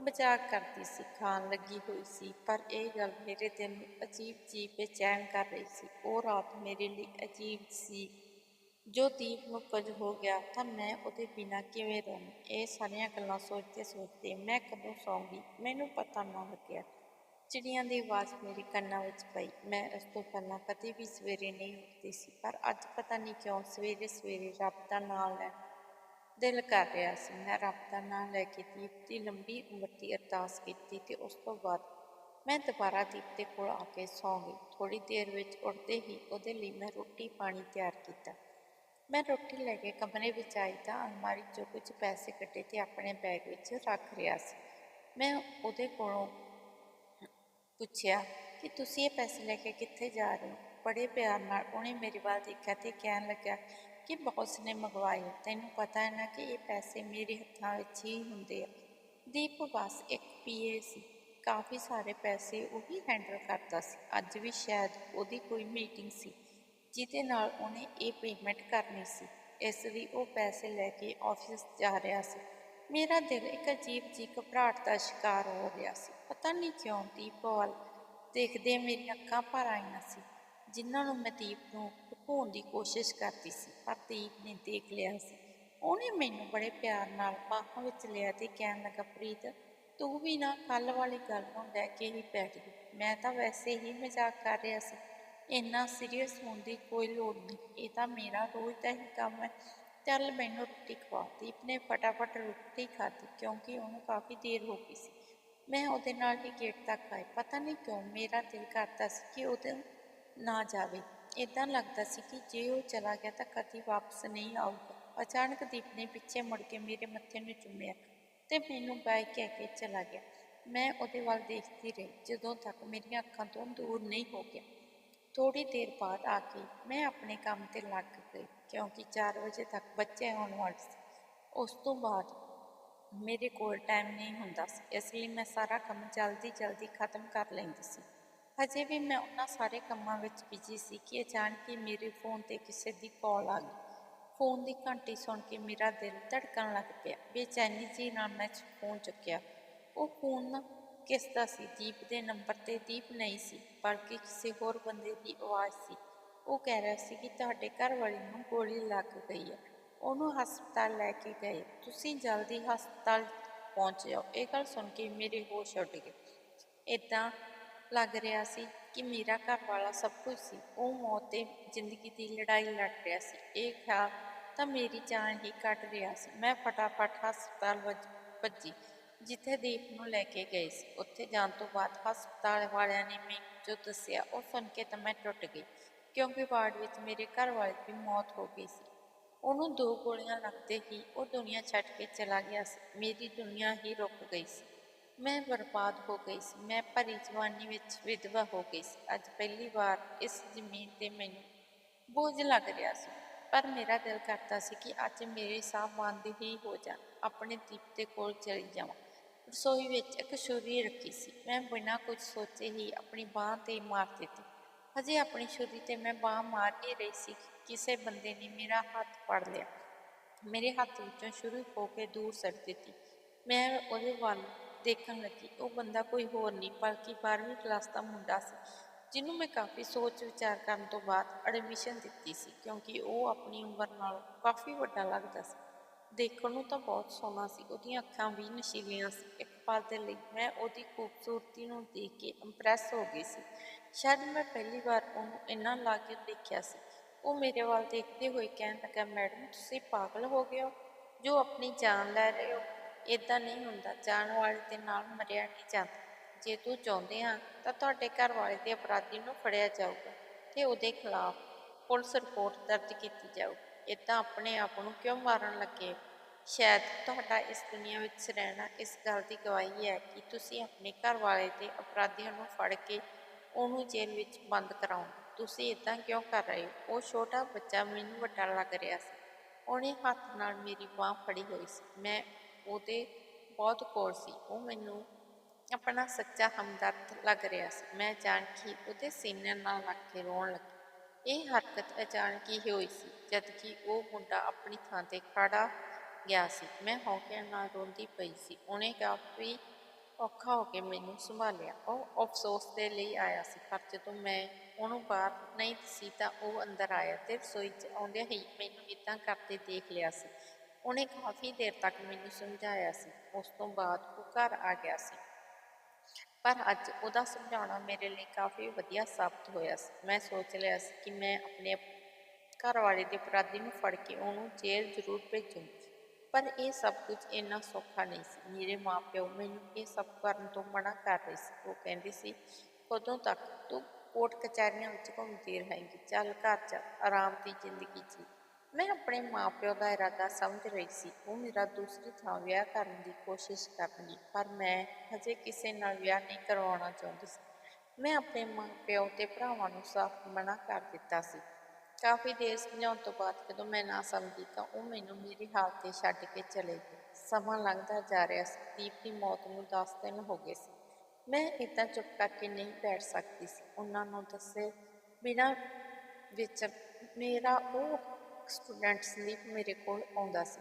ਮਜ਼ਾਕ ਕਰਦੀ ਸੀ, ਖਾਣ ਲੱਗੀ ਹੋਈ ਸੀ, ਪਰ ਇਹ ਗੱਲ ਮੇਰੇ ਦਿਲ ਨੂੰ ਅਜੀਬ ਜੀ ਬੇਚੈਨ ਕਰ ਰਹੀ ਸੀ। ਉਹ ਰਾਤ ਮੇਰੇ ਲਈ ਅਜੀਬ ਸੀ। ਜੋ ਦੀਪ ਨੂੰ ਕੁਝ ਹੋ ਗਿਆ, ਤਾਂ ਮੈਂ ਉਹਦੇ ਬਿਨਾਂ ਕਿਵੇਂ ਰਹਾਂ? ਇਹ ਸਾਰੀਆਂ ਗੱਲਾਂ ਸੋਚਦੇ ਸੋਚਦੇ ਮੈਂ ਕਦੋਂ ਸੌਂਗੀ? ਮੈਨੂੰ ਪਤਾ ਨਾ ਲੱਗਿਆ। ਚਿੜੀਆਂ ਦੀ ਆਵਾਜ਼ ਮੇਰੇ ਕੰਨਾਂ ਵਿੱਚ ਪਈ। ਮੈਂ ਇਸ ਤੋਂ ਪਹਿਲਾਂ ਕਦੇ ਵੀ ਸਵੇਰੇ ਨਹੀਂ ਉੱਠਦੀ ਸੀ, ਪਰ ਅੱਜ ਪਤਾ ਨਹੀਂ ਕਿਉਂ ਸਵੇਰੇ ਸਵੇਰੇ ਰੱਬ ਦਾ ਨਾਮ ਲੈਣ ਦਿਲ ਕਰ ਰਿਹਾ ਸੀ। ਮੈਂ ਰੱਬ ਦਾ ਨਾਮ ਲੈ ਕੇ ਦੀਪ ਦੀ ਲੰਬੀ ਉਮਰ ਦੀ ਅਰਦਾਸ ਕੀਤੀ ਤੇ ਉਸ ਤੋਂ ਬਾਅਦ ਮੈਂ ਦੁਬਾਰਾ ਦੀਪ ਦੇ ਕੋਲ ਆ ਕੇ ਸੌਂ ਗਈ। ਥੋੜੀ ਦੇਰ ਵਿੱਚ ਉੱਠਦੇ ਹੀ ਉਹਦੇ ਲਈ ਮੈਂ ਰੋਟੀ ਪਾਣੀ ਤਿਆਰ ਕੀਤਾ। ਮੈਂ ਰੋਟੀ ਲੈ ਕੇ ਕਮਰੇ ਵਿੱਚ ਆਈ ਤਾਂ ਅਲਮਾਰੀ 'ਚੋਂ ਕੁਝ ਪੈਸੇ ਕੱਢੇ ਤੇ ਆਪਣੇ ਬੈਗ ਵਿੱਚ ਰੱਖ ਰਿਹਾ ਸੀ। ਮੈਂ ਉਹਦੇ ਕੋਲੋਂ ਪੁੱਛਿਆ ਕਿ ਤੁਸੀਂ ਇਹ ਪੈਸੇ ਲੈ ਕੇ ਕਿੱਥੇ ਜਾ ਰਹੇ ਹੋ? ਬੜੇ ਪਿਆਰ ਨਾਲ ਉਹਨੇ ਮੇਰੇ ਵੱਲ ਦੇਖਿਆ ਤੇ ਕਹਿਣ ਲੱਗਾ ਕਿ ਬੌਸ ਨੇ ਮੰਗਵਾਏ। ਤੈਨੂੰ ਪਤਾ ਹੈ ਨਾ ਕਿ ਇਹ ਪੈਸੇ ਮੇਰੇ ਹੱਥਾਂ ਵਿੱਚ ਹੀ ਹੁੰਦੇ ਆ। ਦੀਪ ਬਸ ਇੱਕ ਪੀਏ ਸੀ। ਕਾਫੀ ਸਾਰੇ ਪੈਸੇ ਉਹ ਹੀ ਹੈਂਡਲ ਕਰਦਾ ਸੀ। ਅੱਜ ਵੀ ਸ਼ਾਇਦ ਉਹਦੀ ਕੋਈ ਮੀਟਿੰਗ ਸੀ, ਜਿਹਦੇ ਨਾਲ ਉਹਨੇ ਇਹ ਪੇਮੈਂਟ ਕਰਨੀ ਸੀ। ਇਸ ਲਈ ਉਹ ਪੈਸੇ ਲੈ ਕੇ ਆਫਿਸ ਜਾ ਰਿਹਾ ਸੀ। ਮੇਰਾ ਦਿਲ ਇੱਕ ਅਜੀਬ ਜੀ ਘਬਰਾਹਟ ਦਾ ਸ਼ਿਕਾਰ ਹੋ ਰਿਹਾ ਸੀ। ਪਤਾ ਨਹੀਂ ਕਿਉਂ ਦੀਪ ਵੱਲ ਦੇਖਦੇ ਮੇਰੀਆਂ ਅੱਖਾਂ ਭਰ ਆਈਆਂ ਸੀ। ਜਿਨ੍ਹਾਂ ਨੂੰ ਮੈਂ ਦੀਪ ਨੂੰ ਲੁਕਾਉਣ ਦੀ ਕੋਸ਼ਿਸ਼ ਕਰਦੀ ਸੀ, ਪਰ ਦੀਪ ਨੇ ਦੇਖ ਲਿਆ ਸੀ। ਉਹਨੇ ਮੈਨੂੰ ਬੜੇ ਪਿਆਰ ਨਾਲ ਬਾਹਾਂ ਵਿੱਚ ਲਿਆ ਤੇ ਕਹਿਣ ਲੱਗਾ, ਪ੍ਰੀਤ, ਤੂੰ ਵੀ ਨਾ ਕੱਲ ਵਾਲੀ ਗੱਲ ਨੂੰ ਲੈ ਕੇ ਹੀ ਬੈਠ ਗਈ ਮੈਂ ਤਾਂ ਵੈਸੇ ਹੀ ਮਜ਼ਾਕ ਕਰ ਰਿਹਾ ਸੀ। ਇੰਨਾ ਸੀਰੀਅਸ ਹੋਣ ਦੀ ਕੋਈ ਲੋੜ ਨਹੀਂ। ਇਹ ਤਾਂ ਮੇਰਾ ਰੋਜ਼ ਦਾ ਹੀ ਕੰਮ ਹੈ। ਚੱਲ ਮੈਨੂੰ ਰੋਟੀ ਖਵਾ ਦੀਪ ਨੇ ਫਟਾਫਟ ਰੋਟੀ ਖਾਧੀ ਕਿਉਂਕਿ ਉਹਨੂੰ ਕਾਫੀ ਦੇਰ ਹੋ ਗਈ ਸੀ। ਮੈਂ ਉਹਦੇ ਨਾਲ ਹੀ ਗੇਟ ਤੱਕ ਆਈ। ਪਤਾ ਨਹੀਂ ਕਿਉਂ ਮੇਰਾ ਦਿਲ ਕਰਦਾ ਸੀ ਕਿ ਉਹਦੇ ਨਾ ਜਾਵੇ। ਇਦਾਂ ਲੱਗਦਾ ਸੀ ਕਿ ਜੇ ਉਹ ਚਲਾ ਗਿਆ ਤਾਂ ਕਦੀ ਵਾਪਸ ਨਹੀਂ ਆਊਗਾ। ਅਚਾਨਕ ਦੀਪ ਨੇ ਪਿੱਛੇ ਮੁੜ ਕੇ ਮੇਰੇ ਮੱਥੇ ਨੂੰ ਚੁੰਮਿਆ ਤੇ ਮੈਨੂੰ ਬਾਈ ਕਹਿ ਕੇ ਚਲਾ ਗਿਆ। ਮੈਂ ਉਹਦੇ ਵੱਲ ਦੇਖਦੀ ਰਹੀ ਜਦੋਂ ਤੱਕ ਮੇਰੀਆਂ ਅੱਖਾਂ ਤੋਂ ਦੂਰ ਨਹੀਂ ਹੋ ਗਿਆ। ਥੋੜੀ ਦੇਰ ਬਾਅਦ ਆ ਕੇ ਮੈਂ ਆਪਣੇ ਕੰਮ ਤੇ ਲੱਗ ਗਈ ਕਿਉਂਕਿ 4 ਵਜੇ ਤੱਕ ਬੱਚੇ ਆਉਣ ਵਾਲੇ ਸੀ। ਉਸ ਤੋਂ ਬਾਅਦ ਮੇਰੇ ਕੋਲ ਟਾਈਮ ਨਹੀਂ ਹੁੰਦਾ ਸੀ। ਇਸ ਲਈ ਮੈਂ ਸਾਰਾ ਕੰਮ ਜਲਦੀ ਜਲਦੀ ਖਤਮ ਕਰ ਲੈਂਦੀ ਸੀ। ਹਜੇ ਵੀ ਮੈਂ ਉਹਨਾਂ ਸਾਰੇ ਕੰਮਾਂ ਵਿੱਚ ਬਿਜ਼ੀ ਸੀ ਕਿ ਅਚਾਨਕ ਹੀ ਮੇਰੇ ਫੋਨ ਤੇ ਕਿਸੇ ਦੀ ਕਾਲ ਆ ਗਈ। ਫੋਨ ਦੀ ਘੰਟੀ ਸੁਣ ਕੇ ਮੇਰਾ ਦਿਲ ਧੜਕਣ ਲੱਗ ਪਿਆ। ਬੇਚੈਨੀ ਜੀ ਨਾਲ ਮੈਂ ਫੋਨ ਚੁੱਕਿਆ। ਉਹ ਫੋਨ ਕਿਸ ਦਾ ਸੀ? ਦੀਪ ਦੇ ਨੰਬਰ ਤੇ ਦੀਪ ਨਹੀਂ ਸੀ, ਬਲਕਿ ਕਿਸੇ ਹੋਰ ਬੰਦੇ ਦੀ ਆਵਾਜ਼ ਸੀ। ਉਹ ਕਹਿ ਰਿਹਾ ਸੀ ਕਿ ਤੁਹਾਡੇ ਘਰ ਵਾਲੀ ਨੂੰ ਗੋਲੀ ਲੱਗ ਗਈ ਹੈ ਉਹਨੂੰ ਹਸਪਤਾਲ ਲੈ ਕੇ ਗਏ। ਤੁਸੀਂ ਜਲਦੀ ਹਸਪਤਾਲ ਪਹੁੰਚ ਜਾਓ। ਇਹ ਗੱਲ ਸੁਣ ਕੇ ਮੇਰੇ ਹੋਸ਼ ਉੱਡ ਗਏ। ਇਦਾਂ ਲੱਗ ਰਿਹਾ ਸੀ ਕਿ ਮੇਰਾ ਘਰ ਵਾਲਾ ਸਭ ਕੁਝ ਸੀ। ਉਹ ਮੌਤ ਤੇ ਜ਼ਿੰਦਗੀ ਦੀ ਲੜਾਈ ਲੜ ਰਿਹਾ ਸੀ। ਇਹ ਖਿਆਲ ਤਾਂ ਮੇਰੀ ਜਾਨ ਹੀ ਕੱਟ ਰਿਹਾ ਸੀ। ਮੈਂ ਫਟਾਫਟ ਹਸਪਤਾਲ ਵੱਜ, ਭੱਜੀ, ਜਿੱਥੇ ਦੀਪ ਨੂੰ ਲੈ ਕੇ ਗਏ ਸੀ। ਉੱਥੇ ਜਾਣ ਤੋਂ ਬਾਅਦ ਹਸਪਤਾਲ ਵਾਲਿਆਂ ਨੇ ਮੈਨੂੰ ਜੋ ਦੱਸਿਆ, ਉਹ ਸੁਣ ਕੇ ਤਾਂ ਮੈਂ ਟੁੱਟ ਗਈ, ਕਿਉਂਕਿ ਵਾਰਡ ਵਿੱਚ ਮੇਰੇ ਘਰ ਵਾਲੇ ਦੀ ਮੌਤ ਹੋ ਗਈ ਸੀ। ਉਹਨੂੰ ਦੋ ਗੋਲੀਆਂ ਲੱਗਦੇ ਹੀ ਉਹ ਦੁਨੀਆ ਛੱਡ ਕੇ ਚਲਾ ਗਿਆ ਸੀ। ਮੇਰੀ ਦੁਨੀਆ ਹੀ ਰੁਕ ਗਈ ਸੀ। ਮੈਂ ਬਰਬਾਦ ਹੋ ਗਈ ਸੀ। ਮੈਂ ਭਰੀ ਜਵਾਨੀ ਵਿੱਚ ਵਿਧਵਾ ਹੋ ਗਈ ਸੀ। ਅੱਜ ਪਹਿਲੀ ਵਾਰ ਇਸ ਜ਼ਮੀਨ ਤੇ ਮੈਨੂੰ ਬੋਝ ਲੱਗ ਰਿਹਾ ਸੀ। ਪਰ ਮੇਰਾ ਦਿਲ ਕਰਦਾ ਸੀ ਕਿ ਅੱਜ ਮੇਰੇ ਸਾਹ ਬੰਦ ਹੀ ਹੋ ਜਾਣ। ਆਪਣੇ ਦੀਪ ਦੇ ਕੋਲ ਚਲੀ ਜਾਵਾਂ। ਰਸੋਈ ਵਿੱਚ ਇੱਕ ਛੁਰੀ ਰੱਖੀ ਸੀ। ਮੈਂ ਬਿਨਾਂ ਕੁਝ ਸੋਚੇ ਹੀ ਆਪਣੀ ਬਾਹ ਤੇ ਮਾਰ ਦਿੱਤੀ। ਹਜੇ ਆਪਣੀ ਛੁਰੀ ਤੇ ਮੈਂ ਬਾਹ ਮਾਰ ਹੀ ਰਹੀ ਸੀ ਕਿ ਕਿਸੇ ਬੰਦੇ ਨੇ ਮੇਰਾ ਹੱਥ ਫੜ ਲਿਆ। ਮੇਰੇ ਹੱਥ ਵਿੱਚੋਂ ਸ਼ੁਰੂ ਹੋ ਕੇ ਦੂਰ ਸੱਟ ਦਿੱਤੀ। ਮੈਂ ਉਹਦੇ ਵੱਲ ਦੇਖਣ ਲੱਗੀ। ਉਹ ਬੰਦਾ ਕੋਈ ਹੋਰ ਨਹੀਂ, ਬਲਕਿ 12ਵੀਂ ਕਲਾਸ ਦਾ ਮੁੰਡਾ ਸੀ, ਜਿਹਨੂੰ ਮੈਂ ਕਾਫੀ ਸੋਚ ਵਿਚਾਰ ਕਰਨ ਤੋਂ ਬਾਅਦ ਐਡਮਿਸ਼ਨ ਦਿੱਤੀ ਸੀ, ਕਿਉਂਕਿ ਉਹ ਆਪਣੀ ਉਮਰ ਨਾਲੋਂ ਕਾਫੀ ਵੱਡਾ ਲੱਗਦਾ ਸੀ। ਦੇਖਣ ਨੂੰ ਤਾਂ ਬਹੁਤ ਸੋਹਣਾ ਸੀ, ਉਹਦੀਆਂ ਅੱਖਾਂ ਵੀ ਨਸ਼ੀਲੀਆਂ ਸੀ। ਇੱਕ ਪਲ ਦੇ ਲਈ ਮੈਂ ਉਹਦੀ ਖੂਬਸੂਰਤੀ ਨੂੰ ਦੇਖ ਕੇ ਇੰਪ੍ਰੈਸ ਹੋ ਗਈ ਸੀ। ਸ਼ਾਇਦ ਮੈਂ ਪਹਿਲੀ ਵਾਰ ਉਹਨੂੰ ਇੰਨਾ ਲਾ ਕੇ ਦੇਖਿਆ ਸੀ। ਉਹ ਮੇਰੇ ਵੱਲ ਦੇਖਦੇ ਹੋਏ ਕਹਿਣ ਲੱਗਾ, ਮੈਡਮ, ਤੁਸੀਂ ਪਾਗਲ ਹੋ ਗਏ ਹੋ, ਜੋ ਆਪਣੀ ਜਾਨ ਲੈ ਰਹੇ ਹੋ। ਇਦਾਂ ਨਹੀਂ ਹੁੰਦਾ। ਜਾਣ ਵਾਲੇ ਦੇ ਨਾਲ ਮਰਿਆ ਨਹੀਂ ਜਾਂਦਾ। ਜੇ ਤੂੰ ਚਾਹੁੰਦੇ ਹਾਂ ਤਾਂ ਤੁਹਾਡੇ ਘਰ ਵਾਲੇ ਦੇ ਅਪਰਾਧੀ ਨੂੰ ਫੜਿਆ ਜਾਊਗਾ ਤੇ ਉਹਦੇ ਖਿਲਾਫ ਪੁਲਿਸ ਰਿਪੋਰਟ ਦਰਜ ਕੀਤੀ ਜਾਊਗੀ। ਇਦਾਂ ਆਪਣੇ ਆਪ ਨੂੰ ਕਿਉਂ ਮਾਰਨ ਲੱਗੇ? ਸ਼ਾਇਦ ਤੁਹਾਡਾ ਇਸ ਦੁਨੀਆ ਵਿੱਚ ਰਹਿਣਾ ਇਸ ਗੱਲ ਦੀ ਗਵਾਹੀ ਹੈ ਕਿ ਤੁਸੀਂ ਆਪਣੇ ਘਰ ਵਾਲੇ ਦੇ ਅਪਰਾਧੀਆਂ ਨੂੰ ਫੜ ਕੇ ਉਹਨੂੰ ਜੇਲ੍ਹ ਵਿੱਚ ਬੰਦ ਕਰਾਓ ਤੁਸੀਂ ਇਦਾਂ ਕਿਉਂ ਕਰ ਰਹੇ ਹੋ? ਉਹ ਛੋਟਾ ਬੱਚਾ ਮੈਨੂੰ ਵੱਡਾ ਲੱਗ ਰਿਹਾ ਸੀ। ਉਹਨੇ ਹੱਥ ਨਾਲ ਮੇਰੀ ਬਾਹ ਫੜੀ ਹੋਈ ਸੀ। ਮੈਂ ਉਹਦੇ ਬਹੁਤ ਕੋਲ ਸੀ। ਉਹ ਮੈਨੂੰ ਆਪਣਾ ਸੱਚਾ ਹਮਦਰਦ ਲੱਗ ਰਿਹਾ ਸੀ। ਮੈਂ ਜਾਣ ਉਹਦੇ ਸੀਨੇ ਨਾਲ ਲੱਗ ਕੇ ਰੋਣ ਲੱਗੀ। ਇਹ ਹਰਕਤ ਅਚਾਨਕ ਹੀ ਹੋਈ ਸੀ ਜਦ ਕਿ ਉਹ ਮੁੰਡਾ ਆਪਣੀ ਥਾਂ ਤੇ ਖੜਾ ਗਿਆ ਸੀ। ਮੈਂ ਹੌਕੇ ਨਾਲ ਰੋਂਦੀ ਪਈ ਸੀ। ਉਹਨੇ ਕਾਫੀ ਔਖਾ ਹੋ ਕੇ ਮੈਨੂੰ ਸੰਭਾਲਿਆ। ਉਹ ਅਫਸੋਸ ਦੇ ਲਈ ਆਇਆ ਸੀ, ਪਰ ਜਦੋਂ ਮੈਂ ਉਹਨੂੰ ਬਾਹਰ ਨਹੀਂ ਸੀ ਤਾਂ ਉਹ ਅੰਦਰ ਆਇਆ ਤੇ ਰਸੋਈ 'ਚ ਆਉਂਦਿਆਂ ਹੀ ਮੈਨੂੰ ਇਦਾਂ ਕਰਦੇ ਦੇਖ ਲਿਆ ਸੀ। ਉਹਨੇ ਕਾਫੀ ਦੇਰ ਤੱਕ ਮੈਨੂੰ ਸਮਝਾਇਆ ਸੀ। ਉਸ ਤੋਂ ਬਾਅਦ ਉਹ ਘਰ ਆ ਗਿਆ ਸੀ। ਪਰ ਅੱਜ ਉਹਦਾ ਸਮਝਾਉਣਾ ਮੇਰੇ ਲਈ ਕਾਫੀ ਵਧੀਆ ਸਾਬਤ ਹੋਇਆ ਸੀ। ਮੈਂ ਸੋਚ ਲਿਆ ਸੀ ਕਿ ਮੈਂ ਆਪਣੇ ਘਰ ਵਾਲੇ ਦੇ ਅਪਰਾਧੀ ਨੂੰ ਫੜ ਕੇ ਉਹਨੂੰ ਜੇਲ੍ਹ ਜ਼ਰੂਰ ਭੇਜੂੰ। ਪਰ ਇਹ ਸਭ ਕੁਝ ਇੰਨਾ ਸੌਖਾ ਨਹੀਂ ਸੀ। ਮੇਰੇ ਮਾਪਿਓ ਮੈਨੂੰ ਇਹ ਸਭ ਕਰਨ ਤੋਂ ਮਨਾ ਕਰ ਰਹੇ ਸੀ। ਉਹ ਕਹਿੰਦੇ ਸੀ, ਕਦੋਂ ਤੱਕ? ਤੂੰ ਕੋਰਟ ਕਚਹਿਰੀਆਂ ਵਿੱਚ ਘੁੰਮਦੀ ਰਹੇਂਗੀ। ਚੱਲ ਘਰ ਚੱਲ ਆਰਾਮ ਦੀ ਜ਼ਿੰਦਗੀ ਜੀ। ਮੈਂ ਆਪਣੇ ਮਾਪਿਓ ਦਾ ਇਰਾਦਾ ਸਮਝ ਰਹੀ ਸੀ। ਉਹ ਮੇਰਾ ਦੂਸਰੀ ਥਾਂ ਵਿਆਹ ਕਰਨ ਦੀ ਕੋਸ਼ਿਸ਼ ਕਰਨੀ ਪਰ ਮੈਂ ਹਜੇ ਕਿਸੇ ਨਾਲ ਵਿਆਹ ਨਹੀਂ ਕਰਵਾਉਣਾ ਚਾਹੁੰਦੀ ਸੀ। ਮੈਂ ਆਪਣੇ ਮਾਪਿਓ ਤੇ ਭਰਾਵਾਂ ਨੂੰ ਸਾਫ਼ ਮਨਾ ਕਰ ਦਿੱਤਾ ਸੀ। ਕਾਫੀ ਦੇਰ ਸਮਝਾਉਣ ਤੋਂ ਬਾਅਦ ਜਦੋਂ ਮੈਂ ਨਾ ਸਮਝੀ ਤਾਂ ਉਹ ਮੈਨੂੰ ਮੇਰੀ ਹਾਲਤ ਤੇ ਛੱਡ ਕੇ ਚਲੇ ਗਏ। ਸਮਾਂ ਲੰਘਦਾ ਜਾ ਰਿਹਾ ਸੀ। ਦੀਪ ਦੀ ਮੌਤ ਨੂੰ 10 ਦਿਨ ਹੋ ਗਏ ਸੀ। ਮੈਂ ਇਦਾਂ ਚੁੱਪ ਕਰਕੇ ਨਹੀਂ ਬੈਠ ਸਕਦੀ ਸੀ। ਉਹਨਾਂ ਨੂੰ ਦੱਸੇ ਬਿਨਾਂ ਵਿੱਚ ਮੇਰਾ ਉਹ ਸਟੂਡੈਂਟ ਸੰਦੀਪ ਮੇਰੇ ਕੋਲ ਆਉਂਦਾ ਸੀ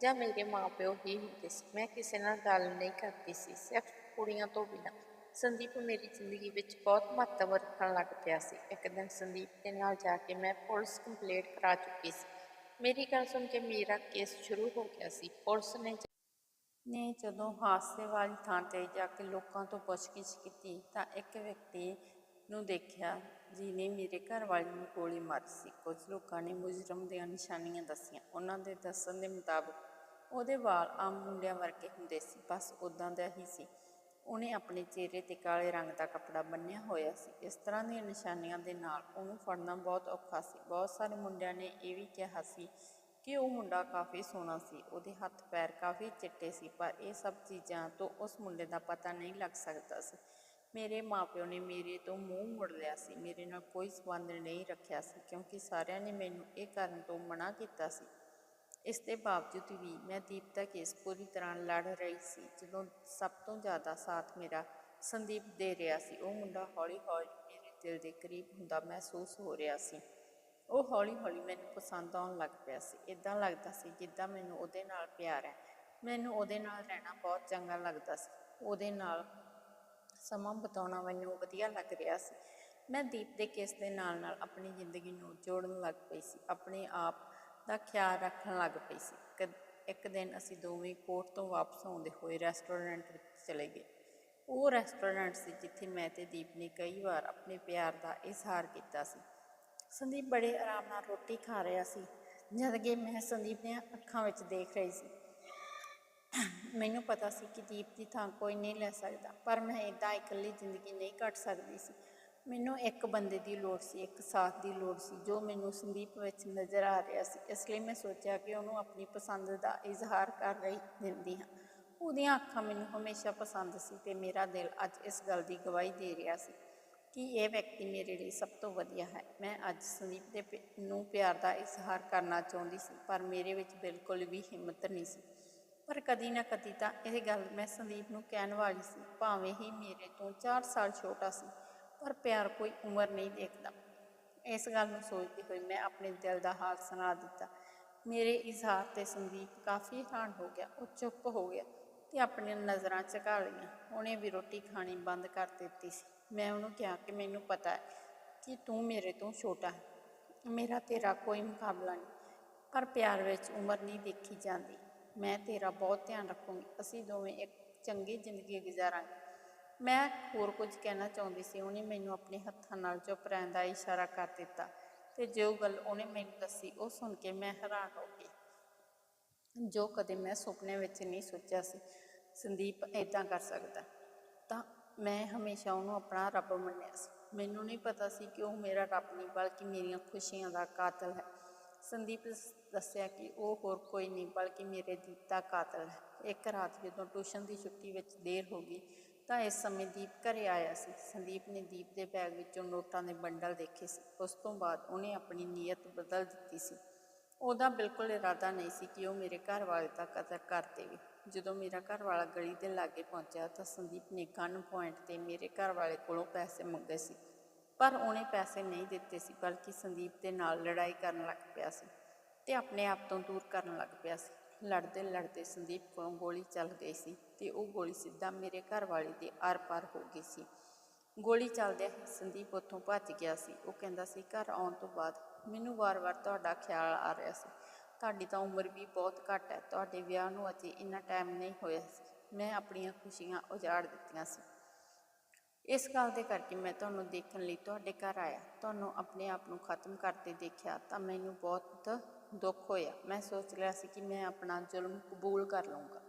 ਜਾਂ ਮੇਰੇ ਮਾਪਿਓ ਹੀ ਹੁੰਦੇ ਸੀ। ਮੈਂ ਕਿਸੇ ਨਾਲ ਗੱਲ ਨਹੀਂ ਕਰਦੀ ਸੀ, ਸਿਰਫ ਕੁੜੀਆਂ ਤੋਂ ਬਿਨਾਂ। ਸੰਦੀਪ ਮੇਰੀ ਜ਼ਿੰਦਗੀ ਵਿੱਚ ਬਹੁਤ ਮਹੱਤਵ ਰੱਖਣ ਲੱਗ ਪਿਆ ਸੀ। ਇੱਕ ਦਿਨ ਸੰਦੀਪ ਦੇ ਨਾਲ ਜਾ ਕੇ ਮੈਂ ਪੁਲਿਸ ਕੰਪਲੇਂਟ ਕਰਾ ਚੁੱਕੀ ਸੀ। ਮੇਰੀ ਗੱਲ ਸੁਣ ਕੇ ਮੇਰਾ ਕੇਸ ਸ਼ੁਰੂ ਹੋ ਗਿਆ ਸੀ। ਪੁਲਿਸ ਨੇ ਨੇ ਜਦੋਂ ਹਾਦਸੇ ਵਾਲੀ ਥਾਂ ਤੇ ਜਾ ਕੇ ਲੋਕਾਂ ਤੋਂ ਪੁੱਛਗਿੱਛ ਕੀਤੀ ਤਾਂ ਇੱਕ ਵਿਅਕਤੀ ਨੂੰ ਦੇਖਿਆ ਜਿਹਨੇ ਮੇਰੇ ਘਰ ਵਾਲੇ ਨੂੰ ਗੋਲੀ ਮਾਰੀ ਸੀ। ਕੁਝ ਲੋਕਾਂ ਨੇ ਮੁਜਰਮ ਦੀਆਂ ਨਿਸ਼ਾਨੀਆਂ ਦੱਸੀਆਂ। ਉਹਨਾਂ ਦੇ ਦੱਸਣ ਦੇ ਮੁਤਾਬਕ ਉਹਦੇ ਵਾਲ ਆਮ ਮੁੰਡਿਆਂ ਵਰਗੇ ਹੁੰਦੇ ਸੀ, ਬਸ ਉਦਾਂ ਦਾ ਹੀ ਸੀ। ਉਹਨੇ ਆਪਣੇ ਚਿਹਰੇ ਤੇ ਕਾਲੇ ਰੰਗ ਦਾ ਕੱਪੜਾ ਬੰਨਿਆ ਹੋਇਆ ਸੀ। ਇਸ ਤਰ੍ਹਾਂ ਦੀਆਂ ਨਿਸ਼ਾਨੀਆਂ ਦੇ ਨਾਲ ਉਹਨੂੰ ਫੜਨਾ ਬਹੁਤ ਔਖਾ ਸੀ। ਬਹੁਤ ਸਾਰੇ ਮੁੰਡਿਆਂ ਨੇ ਇਹ ਵੀ ਕਿਹਾ ਸੀ ਕਿ ਉਹ ਮੁੰਡਾ ਕਾਫੀ ਸੋਹਣਾ ਸੀ, ਉਹਦੇ ਹੱਥ ਪੈਰ ਕਾਫੀ ਚਿੱਟੇ ਸੀ, ਪਰ ਇਹ ਸਭ ਚੀਜ਼ਾਂ ਤੋਂ ਉਸ ਮੁੰਡੇ ਦਾ ਪਤਾ ਨਹੀਂ ਲੱਗ ਸਕਦਾ ਸੀ। ਮੇਰੇ ਮਾਪਿਓ ਨੇ ਮੇਰੇ ਤੋਂ ਮੂੰਹ ਮੁੜ ਲਿਆ ਸੀ। ਮੇਰੇ ਨਾਲ ਕੋਈ ਸਬੰਧ ਨਹੀਂ ਰੱਖਿਆ ਸੀ, ਕਿਉਂਕਿ ਸਾਰਿਆਂ ਨੇ ਮੈਨੂੰ ਇਹ ਕਰਨ ਤੋਂ ਮਨਾ ਕੀਤਾ ਸੀ। ਇਸ ਦੇ ਬਾਵਜੂਦ ਵੀ ਮੈਂ ਦੀਪ ਦਾ ਕੇਸ ਪੂਰੀ ਤਰ੍ਹਾਂ ਲੜ ਰਹੀ ਸੀ। ਜਦੋਂ ਸਭ ਤੋਂ ਜ਼ਿਆਦਾ ਸਾਥ ਮੇਰਾ ਸੰਦੀਪ ਦੇ ਰਿਹਾ ਸੀ, ਉਹ ਮੁੰਡਾ ਹੌਲੀ ਹੌਲੀ ਮੇਰੇ ਦਿਲ ਦੇ ਕਰੀਬ ਹੁੰਦਾ ਮਹਿਸੂਸ ਹੋ ਰਿਹਾ ਸੀ। ਉਹ ਹੌਲੀ ਹੌਲੀ ਮੈਨੂੰ ਪਸੰਦ ਆਉਣ ਲੱਗ ਪਿਆ ਸੀ। ਇਦਾਂ ਲੱਗਦਾ ਸੀ ਜਿੱਦਾਂ ਮੈਨੂੰ ਉਹਦੇ ਨਾਲ ਪਿਆਰ ਹੈ। ਮੈਨੂੰ ਉਹਦੇ ਨਾਲ ਰਹਿਣਾ ਬਹੁਤ ਚੰਗਾ ਲੱਗਦਾ ਸੀ। ਉਹਦੇ ਨਾਲ ਸਮਾਂ ਬਿਤਾਉਣਾ ਮੈਨੂੰ ਵਧੀਆ ਲੱਗ ਰਿਹਾ ਸੀ। ਮੈਂ ਦੀਪ ਦੇ ਕੇਸ ਦੇ ਨਾਲ ਨਾਲ ਆਪਣੀ ਜ਼ਿੰਦਗੀ ਨੂੰ ਜੋੜਨ ਲੱਗ ਪਈ ਸੀ, ਆਪਣੇ ਆਪ ਦਾ ਖਿਆਲ ਰੱਖਣ ਲੱਗ ਪਈ ਸੀ। ਇੱਕ- ਇੱਕ ਦਿਨ ਅਸੀਂ ਦੋਵੇਂ ਕੋਰਟ ਤੋਂ ਵਾਪਸ ਆਉਂਦੇ ਹੋਏ ਰੈਸਟੋਰੈਂਟ ਵਿੱਚ ਚਲੇ ਗਏ। ਉਹ ਰੈਸਟੋਰੈਂਟ ਸੀ ਜਿੱਥੇ ਮੈਂ ਤੇ ਦੀਪ ਨੇ ਕਈ ਵਾਰ ਆਪਣੇ ਪਿਆਰ ਦਾ ਇਜ਼ਹਾਰ ਕੀਤਾ ਸੀ। ਸੰਦੀਪ ਬੜੇ ਆਰਾਮ ਨਾਲ ਰੋਟੀ ਖਾ ਰਿਹਾ ਸੀ, ਜਦ ਕਿ ਮੈਂ ਸੰਦੀਪ ਦੀਆਂ ਅੱਖਾਂ ਵਿੱਚ ਦੇਖ ਰਹੀ ਸੀ। ਮੈਨੂੰ ਪਤਾ ਸੀ ਕਿ ਦੀਪ ਦੀ ਥਾਂ ਕੋਈ ਨਹੀਂ ਲੈ ਸਕਦਾ, ਪਰ ਮੈਂ ਇਦਾਂ ਇਕੱਲੀ ਜ਼ਿੰਦਗੀ ਨਹੀਂ ਕੱਟ ਸਕਦੀ ਸੀ। ਮੈਨੂੰ ਇੱਕ ਬੰਦੇ ਦੀ ਲੋੜ ਸੀ, ਇੱਕ ਸਾਥ ਦੀ ਲੋੜ ਸੀ, ਜੋ ਮੈਨੂੰ ਸੰਦੀਪ ਵਿੱਚ ਨਜ਼ਰ ਆ ਰਿਹਾ ਸੀ। ਇਸ ਲਈ ਮੈਂ ਸੋਚਿਆ ਕਿ ਉਹਨੂੰ ਆਪਣੀ ਪਸੰਦ ਦਾ ਇਜ਼ਹਾਰ ਕਰ ਰਹੀ, ਦਿੰਦੀ ਹਾਂ। ਉਹਦੀਆਂ ਅੱਖਾਂ ਮੈਨੂੰ ਹਮੇਸ਼ਾ ਪਸੰਦ ਸੀ ਤੇ ਮੇਰਾ ਦਿਲ ਅੱਜ ਇਸ ਗੱਲ ਦੀ ਗਵਾਹੀ ਦੇ ਰਿਹਾ ਸੀ ਕਿ ਇਹ ਵਿਅਕਤੀ ਮੇਰੇ ਲਈ ਸਭ ਤੋਂ ਵਧੀਆ ਹੈ। ਮੈਂ ਅੱਜ ਸੰਦੀਪ ਦੇ ਪਿ- ਨੂੰ ਪਿਆਰ ਦਾ ਇਜ਼ਹਾਰ ਕਰਨਾ ਚਾਹੁੰਦੀ ਸੀ, ਪਰ ਮੇਰੇ ਵਿੱਚ ਬਿਲਕੁਲ ਵੀ ਹਿੰਮਤ ਨਹੀਂ ਸੀ। ਪਰ ਕਦੀ ਨਾ ਕਦੀ ਤਾਂ ਇਹ ਗੱਲ ਮੈਂ ਸੰਦੀਪ ਨੂੰ ਕਹਿਣ ਵਾਲੀ ਸੀ, ਭਾਵੇਂ ਹੀ ਮੇਰੇ ਤੋਂ 4 ਸਾਲ ਛੋਟਾ ਸੀ, ਪਰ ਪਿਆਰ ਕੋਈ ਉਮਰ ਨਹੀਂ ਦੇਖਦਾ। ਇਸ ਗੱਲ ਨੂੰ ਸੋਚਦੇ ਹੋਏ ਮੈਂ ਆਪਣੇ ਦਿਲ ਦਾ ਹਾਲ ਸੁਣਾ ਦਿੱਤਾ। ਮੇਰੇ ਇਜ਼ਹਾਰ ਤੇ ਸੰਦੀਪ ਕਾਫੀ ਹੈਰਾਨ ਹੋ ਗਿਆ, ਉਹ ਚੁੱਪ ਹੋ ਗਿਆ ਤੇ ਆਪਣੀਆਂ ਨਜ਼ਰਾਂ ਝੁਕਾ ਲਈਆਂ। ਉਹਨੇ ਵੀ ਰੋਟੀ ਖਾਣੀ ਬੰਦ ਕਰ ਦਿੱਤੀ ਸੀ। ਮੈਂ ਉਹਨੂੰ ਕਿਹਾ ਕਿ ਮੈਨੂੰ ਪਤਾ ਹੈ ਕਿ ਤੂੰ ਮੇਰੇ ਤੋਂ ਛੋਟਾ ਹੈ। ਮੇਰਾ ਤੇਰਾ ਕੋਈ ਮੁਕਾਬਲਾ ਨਹੀਂ, ਪਰ ਪਿਆਰ ਵਿੱਚ ਉਮਰ ਨਹੀਂ ਦੇਖੀ ਜਾਂਦੀ। ਮੈਂ ਤੇਰਾ ਬਹੁਤ ਧਿਆਨ ਰੱਖੂੰਗੀ। ਅਸੀਂ ਦੋਵੇਂ ਇੱਕ ਚੰਗੀ ਜ਼ਿੰਦਗੀ ਗੁਜ਼ਾਰਾਂਗੇ। ਮੈਂ ਹੋਰ ਕੁਝ ਕਹਿਣਾ ਚਾਹੁੰਦੀ ਸੀ, ਉਹਨੇ ਮੈਨੂੰ ਆਪਣੇ ਹੱਥਾਂ ਨਾਲ ਚੁੱਪ ਰਹਿਣ ਦਾ ਇਸ਼ਾਰਾ ਕਰ ਦਿੱਤਾ ਤੇ ਜੋ ਗੱਲ ਉਹਨੇ ਮੈਨੂੰ ਦੱਸੀ, ਉਹ ਸੁਣ ਕੇ ਮੈਂ ਹੈਰਾਨ ਹੋ ਗਈ। ਜੋ ਕਦੇ ਮੈਂ ਸੁਪਨੇ ਵਿੱਚ ਨਹੀਂ ਸੋਚਿਆ ਸੀ, ਸੰਦੀਪ ਇਦਾਂ ਕਰ ਸਕਦਾ। ਤਾਂ ਮੈਂ ਹਮੇਸ਼ਾ ਉਹਨੂੰ ਆਪਣਾ ਰੱਬ ਮੰਨਿਆ ਸੀ। ਮੈਨੂੰ ਨਹੀਂ ਪਤਾ ਸੀ ਕਿ ਉਹ ਮੇਰਾ ਰੱਬ ਨਹੀਂ, ਬਲਕਿ ਮੇਰੀਆਂ ਖੁਸ਼ੀਆਂ ਦਾ ਕਾਤਲ ਹੈ। ਸੰਦੀਪ ਸ- ਦੱਸਿਆ ਕਿ ਉਹ ਹੋਰ ਕੋਈ ਨਹੀਂ ਬਲਕਿ ਮੇਰੇ ਦੀਪ ਦਾ ਕਾਤਲ ਹੈ। ਇੱਕ ਰਾਤ ਜਦੋਂ ਟਿਊਸ਼ਨ ਦੀ ਛੁੱਟੀ ਵਿੱਚ ਦੇਰ ਹੋ ਗਈ ਤਾਂ ਇਸ ਸਮੇਂ ਦੀਪ ਘਰੇ ਆਇਆ ਸੀ। ਸੰਦੀਪ ਨੇ ਦੀਪ ਦੇ ਬੈਗ ਵਿੱਚੋਂ ਨੋਟਾਂ ਦੇ ਬੰਡਲ ਦੇਖੇ ਸੀ। ਉਸ ਤੋਂ ਬਾਅਦ ਉਹਨੇ ਆਪਣੀ ਨੀਅਤ ਬਦਲ ਦਿੱਤੀ ਸੀ। ਉਹਦਾ ਬਿਲਕੁਲ ਇਰਾਦਾ ਨਹੀਂ ਸੀ ਕਿ ਉਹ ਮੇਰੇ ਘਰ ਵਾਲੇ ਦਾ ਕਦਰ ਕਰ ਦੇਵੇ। ਜਦੋਂ ਮੇਰਾ ਘਰ ਵਾਲਾ ਗਲੀ ਦੇ ਲਾਗੇ ਪਹੁੰਚਿਆ ਤਾਂ ਸੰਦੀਪ ਨੇ ਗਨ ਪੁਆਇੰਟ ਤੇ ਮੇਰੇ ਘਰ ਵਾਲੇ ਕੋਲੋਂ ਪੈਸੇ ਮੰਗੇ ਸੀ। ਪਰ ਉਹਨੇ ਪੈਸੇ ਨਹੀਂ ਦਿੱਤੇ ਸੀ, ਬਲਕਿ ਸੰਦੀਪ ਦੇ ਨਾਲ ਲੜਾਈ ਕਰਨ ਲੱਗ ਪਿਆ ਸੀ ਤੇ ਆਪਣੇ ਆਪ ਤੋਂ ਦੂਰ ਕਰਨ ਲੱਗ ਪਿਆ ਸੀ। ਲੜਦੇ ਲੜਦੇ ਸੰਦੀਪ ਕੋਲੋਂ ਗੋਲੀ ਚੱਲ ਗਈ ਸੀ ਤੇ ਉਹ ਗੋਲੀ ਸਿੱਧਾ ਮੇਰੇ ਘਰ ਵਾਲੇ ਦੇ ਆਰ-ਪਾਰ ਹੋ ਗਈ ਸੀ। ਗੋਲੀ ਚੱਲਦਿਆਂ ਸੰਦੀਪ ਉੱਥੋਂ ਭੱਜ ਗਿਆ ਸੀ। ਉਹ ਕਹਿੰਦਾ ਸੀ, ਘਰ ਆਉਣ ਤੋਂ ਬਾਅਦ ਮੈਨੂੰ ਵਾਰ-ਵਾਰ ਤੁਹਾਡਾ ਖਿਆਲ ਆ ਰਿਹਾ ਸੀ। ਤੁਹਾਡੀ ਤਾਂ ਉਮਰ ਵੀ ਬਹੁਤ ਘੱਟ ਹੈ। ਤੁਹਾਡੇ ਵਿਆਹ ਨੂੰ ਅਜੇ ਇੰਨਾ ਟਾਈਮ ਨਹੀਂ ਹੋਇਆ ਸੀ। ਮੈਂ ਆਪਣੀਆਂ ਖੁਸ਼ੀਆਂ ਉਜਾੜ ਦਿੱਤੀਆਂ ਸੀ। ਇਸ ਗੱਲ ਦੇ ਕਰਕੇ ਮੈਂ ਤੁਹਾਨੂੰ ਦੇਖਣ ਲਈ ਤੁਹਾਡੇ ਘਰ ਆਇਆ। ਤੁਹਾਨੂੰ ਆਪਣੇ ਆਪ ਨੂੰ ਖਤਮ ਕਰਦੇ ਦੇਖਿਆ ਤਾਂ ਮੈਨੂੰ ਬਹੁਤ ਦੁੱਖ ਹੋਇਆ। ਮੈਂ ਸੋਚ ਲਿਆ ਸੀ ਕਿ ਮੈਂ ਆਪਣਾ ਜ਼ੁਲਮ ਕਬੂਲ ਕਰ ਲਵਾਂਗਾ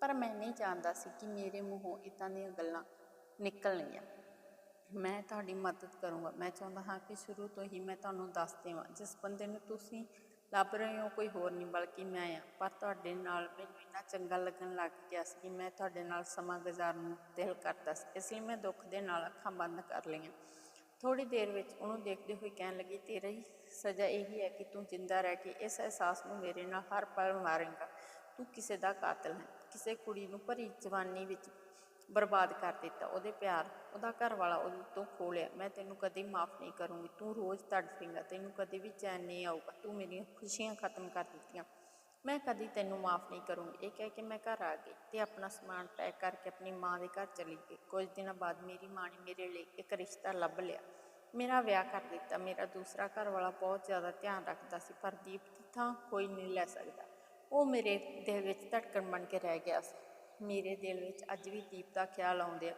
ਪਰ ਮੈਂ ਨਹੀਂ ਜਾਣਦਾ ਸੀ ਕਿ ਮੇਰੇ ਮੂੰਹੋਂ ਇਦਾਂ ਦੀਆਂ ਗੱਲਾਂ ਨਿਕਲਣਗੀਆਂ। ਮੈਂ ਤੁਹਾਡੀ ਮਦਦ ਕਰੂੰਗਾ। ਮੈਂ ਚਾਹੁੰਦਾ ਹਾਂ ਕਿ ਸ਼ੁਰੂ ਤੋਂ ਹੀ ਮੈਂ ਤੁਹਾਨੂੰ ਦੱਸ ਦੇਵਾਂ। ਜਿਸ ਬੰਦੇ ਨੂੰ ਤੁਸੀਂ ਲੱਭ ਰਹੇ ਹੋ, ਕੋਈ ਹੋਰ ਨਹੀਂ, ਬਲਕਿ ਮੈਂ ਆ। ਪਰ ਤੁਹਾਡੇ ਨਾਲ ਮੈਨੂੰ ਇੰਨਾ ਚੰਗਾ ਲੱਗਣ ਲੱਗ ਗਿਆ ਸੀ ਕਿ ਮੈਂ ਤੁਹਾਡੇ ਨਾਲ ਸਮਾਂ ਗੁਜ਼ਾਰਨ ਨੂੰ ਦਿਲ ਕਰਦਾ ਸੀ, ਇਸ ਲਈ ਮੈਂ ਦੁੱਖ ਦੇ ਨਾਲ ਅੱਖਾਂ ਬੰਦ ਕਰ ਲਈਆਂ। ਥੋੜੀ ਦੇਰ ਵਿੱਚ ਉਹਨੂੰ ਦੇਖਦੇ ਹੋਏ ਕਹਿਣ ਲੱਗੀ, ਤੇਰੀ ਸਜ਼ਾ ਇਹੀ ਹੈ ਕਿ ਤੂੰ ਜਿੰਦਾ ਰਹਿ ਕੇ ਇਸ ਅਹਿਸਾਸ ਨੂੰ ਮੇਰੇ ਨਾਲ ਹਰ ਪਲ ਮਾਰੇਂਗਾ। ਤੂੰ ਕਿਸੇ ਦਾ ਕਾਤਲ ਹੈ, ਕਿਸੇ ਕੁੜੀ ਨੂੰ ਭਰੀ ਜਵਾਨੀ ਵਿੱਚ ਬਰਬਾਦ ਕਰ ਦਿੱਤਾ, ਉਹਦੇ ਪਿਆਰ, ਉਹਦਾ ਘਰ ਵਾਲਾ ਉਹਦੇ ਤੋਂ ਖੋਹ ਲਿਆ। ਮੈਂ ਤੈਨੂੰ ਕਦੇ ਮਾਫ ਨਹੀਂ ਕਰੂੰਗੀ, ਤੂੰ ਰੋਜ਼ ਤੜਫੇਂਗਾ ਤੈਨੂੰ ਕਦੇ ਵੀ ਚੈਨ ਨਹੀਂ ਆਊਗਾ, ਤੂੰ ਮੇਰੀਆਂ ਖੁਸ਼ੀਆਂ ਖਤਮ ਕਰ ਦਿੱਤੀਆਂ। ਮੈਂ ਕਦੀ ਤੈਨੂੰ ਮਾਫ ਨਹੀਂ ਕਰੂੰਗੀ। ਇਹ ਕਹਿ ਕੇ ਮੈਂ ਘਰ ਆ ਗਈ ਤੇ ਆਪਣਾ ਸਮਾਨ ਪੈਕ ਕਰਕੇ ਆਪਣੀ ਮਾਂ ਦੇ ਘਰ ਚਲੀ ਗਈ। ਕੁਝ ਦਿਨਾਂ ਬਾਅਦ ਮੇਰੀ ਮਾਂ ਨੇ ਮੇਰੇ ਲਈ ਇੱਕ ਰਿਸ਼ਤਾ ਲੱਭ ਲਿਆ। ਮੇਰਾ ਵਿਆਹ ਕਰ ਦਿੱਤਾ। ਮੇਰਾ ਦੂਸਰਾ ਘਰ ਵਾਲਾ ਬਹੁਤ ਜ਼ਿਆਦਾ ਧਿਆਨ ਰੱਖਦਾ ਸੀ, ਪਰ ਦੀਪ ਦੀ ਥਾਂ ਕੋਈ ਨਹੀਂ ਲੈ ਸਕਦਾ। ਉਹ ਮੇਰੇ ਦਿਲ ਵਿੱਚ ਧੜਕਣ ਬਣ ਕੇ ਰਹਿ ਗਿਆ ਸੀ। ਮੇਰੇ ਦਿਲ ਵਿੱਚ ਅੱਜ ਵੀ ਦੀਪ ਦਾ ਖਿਆਲ ਆਉਂਦਿਆ।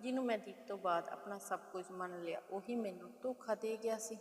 ਜਿਹਨੂੰ ਮੈਂ ਦੀਪ ਤੋਂ ਬਾਅਦ ਆਪਣਾ ਸਭ ਕੁਝ ਮੰਨ ਲਿਆ, ਉਹੀ ਮੈਨੂੰ ਧੋਖਾ ਦੇ ਗਿਆ ਸੀ।